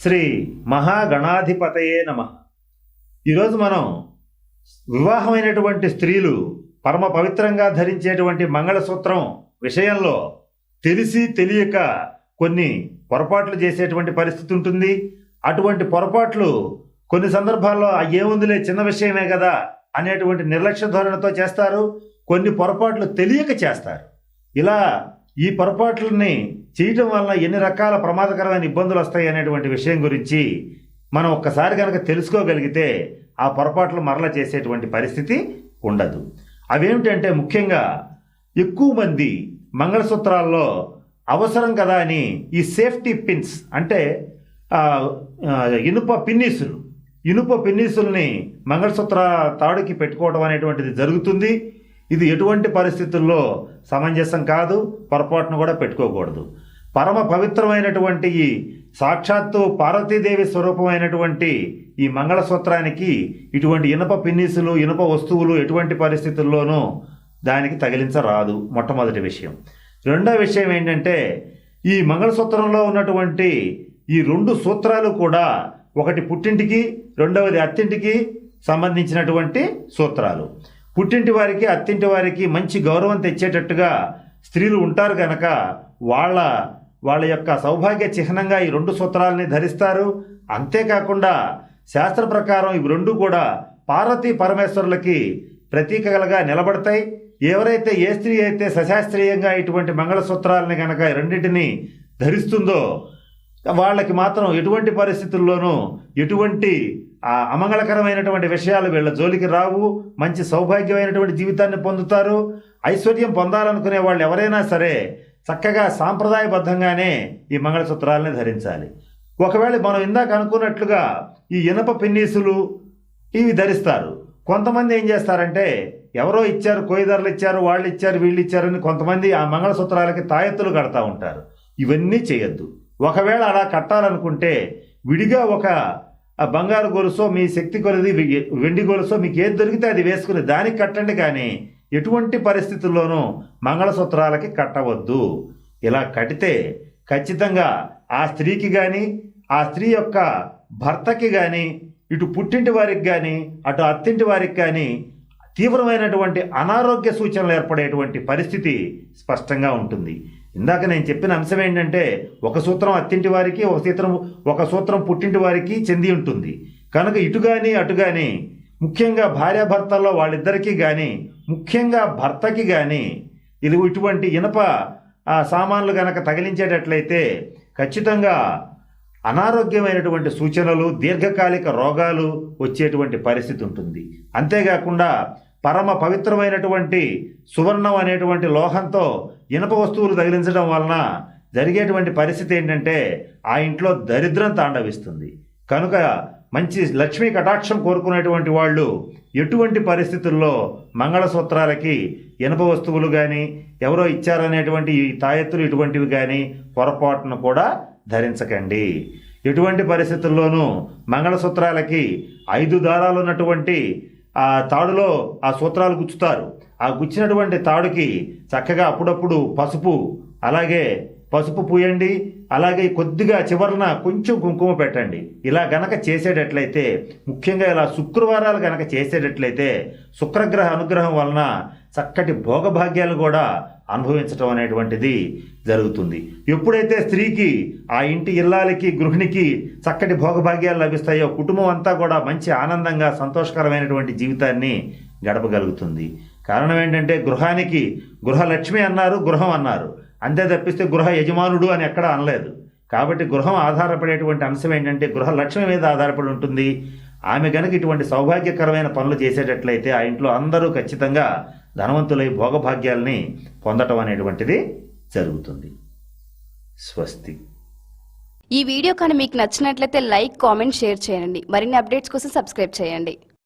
శ్రీ మహాగణాధిపతయే నమ. ఈరోజు మనం వివాహమైనటువంటి స్త్రీలు పరమ పవిత్రంగా ధరించేటువంటి మంగళసూత్రం విషయంలో తెలిసి తెలియక కొన్ని పొరపాట్లు చేసేటువంటి పరిస్థితి ఉంటుంది. అటువంటి పొరపాట్లు కొన్ని సందర్భాల్లో "ఆ, ఏముందిలే చిన్న విషయమే కదా అనేటువంటి నిర్లక్ష్య ధోరణితో చేస్తారు. కొన్ని పొరపాట్లు తెలియక చేస్తారు. ఇలా ఈ పొరపాట్లని చేయటం వలన ఎన్ని రకాల ప్రమాదకరమైన ఇబ్బందులు వస్తాయి అనేటువంటి విషయం గురించి మనం ఒక్కసారి కనుక తెలుసుకోగలిగితే ఆ పొరపాట్లు మరల చేసేటువంటి పరిస్థితి ఉండదు. అవేమిటంటే ముఖ్యంగా ఎక్కువ మంది మంగళసూత్రాల్లో అవసరం కదా అని ఈ సేఫ్టీ పిన్స్ అంటే ఇనుప పిన్నీసులు. ఇనుప పిన్నీసుల్ని మంగళసూత్ర తాడుకి పెట్టుకోవడం అనేటువంటిది జరుగుతుంది. ఇది ఎటువంటి పరిస్థితుల్లో సమంజసం కాదు పొరపాటును కూడా పెట్టుకోకూడదు. పరమ పవిత్రమైనటువంటి ఈ సాక్షాత్తు పార్వతీదేవి స్వరూపమైనటువంటి ఈ మంగళసూత్రానికి ఇటువంటి ఇనప పిన్నీసులు ఇనుప వస్తువులు ఎటువంటి పరిస్థితుల్లోనూ దానికి తగిలించరాదు మొట్టమొదటి విషయం. రెండో విషయం ఏంటంటే ఈ మంగళసూత్రంలో ఉన్నటువంటి ఈ రెండు సూత్రాలు కూడా ఒకటి పుట్టింటికి రెండవది అత్తింటికి సంబంధించినటువంటి సూత్రాలు. పుట్టింటి వారికి అత్తింటి వారికి మంచి గౌరవం తెచ్చేటట్టుగా స్త్రీలు ఉంటారు కనుక వాళ్ళ వాళ్ళ యొక్క సౌభాగ్య చిహ్నంగా ఈ రెండు సూత్రాలని ధరిస్తారు. అంతేకాకుండా శాస్త్ర ప్రకారం ఇవి రెండు కూడా పార్వతీ పరమేశ్వరులకి ప్రతీకలుగా నిలబడతాయి. ఎవరైతే ఏ స్త్రీ అయితే సశాస్త్రీయంగా ఇటువంటి మంగళసూత్రాలని కనుక రెండింటిని ధరిస్తుందో వాళ్ళకి మాత్రం ఎటువంటి పరిస్థితుల్లోనూ ఎటువంటి అమంగళకరమైనటువంటి విషయాలు వీళ్ళ జోలికి రావు మంచి సౌభాగ్యమైనటువంటి జీవితాన్ని పొందుతారు ఐశ్వర్యం పొందాలనుకునే వాళ్ళు ఎవరైనా సరే చక్కగా సాంప్రదాయబద్ధంగానే ఈ మంగళసూత్రాలని ధరించాలి. ఒకవేళ మనం ఇందాక అనుకున్నట్లుగా ఈ ఇనప పిన్నీసులు ఇవి ధరిస్తారు. కొంతమంది ఏం చేస్తారంటే ఎవరో ఇచ్చారు కోయిదారులు ఇచ్చారు వాళ్ళు ఇచ్చారు వీళ్ళు ఇచ్చారని కొంతమంది ఆ మంగళసూత్రాలకి తాయెత్తులు కడతా ఉంటారు. ఇవన్నీ చేయొద్దు. ఒకవేళ అలా కట్టాలనుకుంటే విడిగా ఒక బంగారు గొలుసో మీ శక్తి కొలది వెండి గొలుసో మీకు ఏది దొరికితే అది వేసుకుని దానికి కట్టండి కానీ ఎటువంటి పరిస్థితుల్లోనూ మంగళసూత్రాలకి కట్టవద్దు. ఇలా కడితే ఖచ్చితంగా ఆ స్త్రీకి కానీ ఆ స్త్రీ యొక్క భర్తకి కానీ ఇటు పుట్టింటి వారికి కానీ అటు అత్తింటి వారికి కానీ తీవ్రమైనటువంటి అనారోగ్య సూచనలు ఏర్పడేటువంటి పరిస్థితి స్పష్టంగా ఉంటుంది. ఇందాక నేను చెప్పిన అంశం ఏంటంటే ఒక సూత్రం అత్తింటి వారికి ఒక సూత్రం ఒక సూత్రం పుట్టింటి వారికి చెంది ఉంటుంది. కనుక ఇటు కానీ అటు కానీ ముఖ్యంగా భార్యాభర్తల్లో వాళ్ళిద్దరికీ కానీ ముఖ్యంగా భర్తకి కానీ ఇది ఇటువంటి ఇనప ఆ, సామాన్లు కనుక తగిలించేటట్లయితే ఖచ్చితంగా అనారోగ్యమైనటువంటి సూచనలు దీర్ఘకాలిక రోగాలు వచ్చేటువంటి పరిస్థితి ఉంటుంది. అంతేకాకుండా పరమ పవిత్రమైనటువంటి సువర్ణం అనేటువంటి లోహంతో ఇనప వస్తువులు తగిలించడం వలన జరిగేటువంటి పరిస్థితి ఏంటంటే ఆ ఇంట్లో దరిద్రం తాండవిస్తుంది. కనుక మంచి లక్ష్మీ కటాక్షం కోరుకునేటువంటి వాళ్ళు ఎటువంటి పరిస్థితుల్లో మంగళసూత్రాలకి ఇనప వస్తువులు కానీ ఎవరో ఇచ్చారనేటువంటి తాయెత్తులు ఇటువంటివి కానీ పొరపాటును కూడా ధరించకండి. ఎటువంటి పరిస్థితుల్లోనూ మంగళసూత్రాలకి ఐదు దారాలు ఉన్నటువంటి ఆ తాడులో ఆ సూత్రాలు గుచ్చుతారు. ఆ గుచ్చినటువంటి తాడుకి చక్కగా అప్పుడప్పుడు పసుపు అలాగే పసుపు పూయండి అలాగే కొద్దిగా చివరన కొంచెం కుంకుమ పెట్టండి. ఇలా గనక చేసేటట్లయితే ముఖ్యంగా ఇలా శుక్రవారాలు గనక చేసేటట్లయితే శుక్రగ్రహ అనుగ్రహం వలన చక్కటి భోగభాగ్యాలు కూడా అనుభవించడం అనేటువంటిది జరుగుతుంది. ఎప్పుడైతే స్త్రీకి ఆ ఇంటి ఇల్లాలకి గృహిణికి చక్కటి భోగభాగ్యాలు లభిస్తాయో కుటుంబం అంతా కూడా మంచి ఆనందంగా సంతోషకరమైనటువంటి జీవితాన్ని గడపగలుగుతుంది. కారణం ఏంటంటే గృహానికి గృహలక్ష్మి అన్నారు గృహం అన్నారు. అంతే తప్పిస్తే గృహ యజమానుడు అని ఎక్కడా అనలేదు. కాబట్టి గృహం ఆధారపడేటువంటి అంశం ఏంటంటే గృహలక్ష్మి మీద ఆధారపడి ఉంటుంది. ఆమె గనుక ఇటువంటి సౌభాగ్యకరమైన పనులు చేసేటట్లయితే ఆ ఇంట్లో అందరూ ఖచ్చితంగా ధనవంతులై భోగభాగ్యాల్ని పొందటం అనేటువంటిది జరుగుతుంది. స్వస్తి. ఈ వీడియో కానీ మీకు నచ్చినట్లయితే లైక్ కామెంట్ షేర్ చేయండి. మరిన్ని అప్డేట్స్ కోసం సబ్స్క్రైబ్ చేయండి.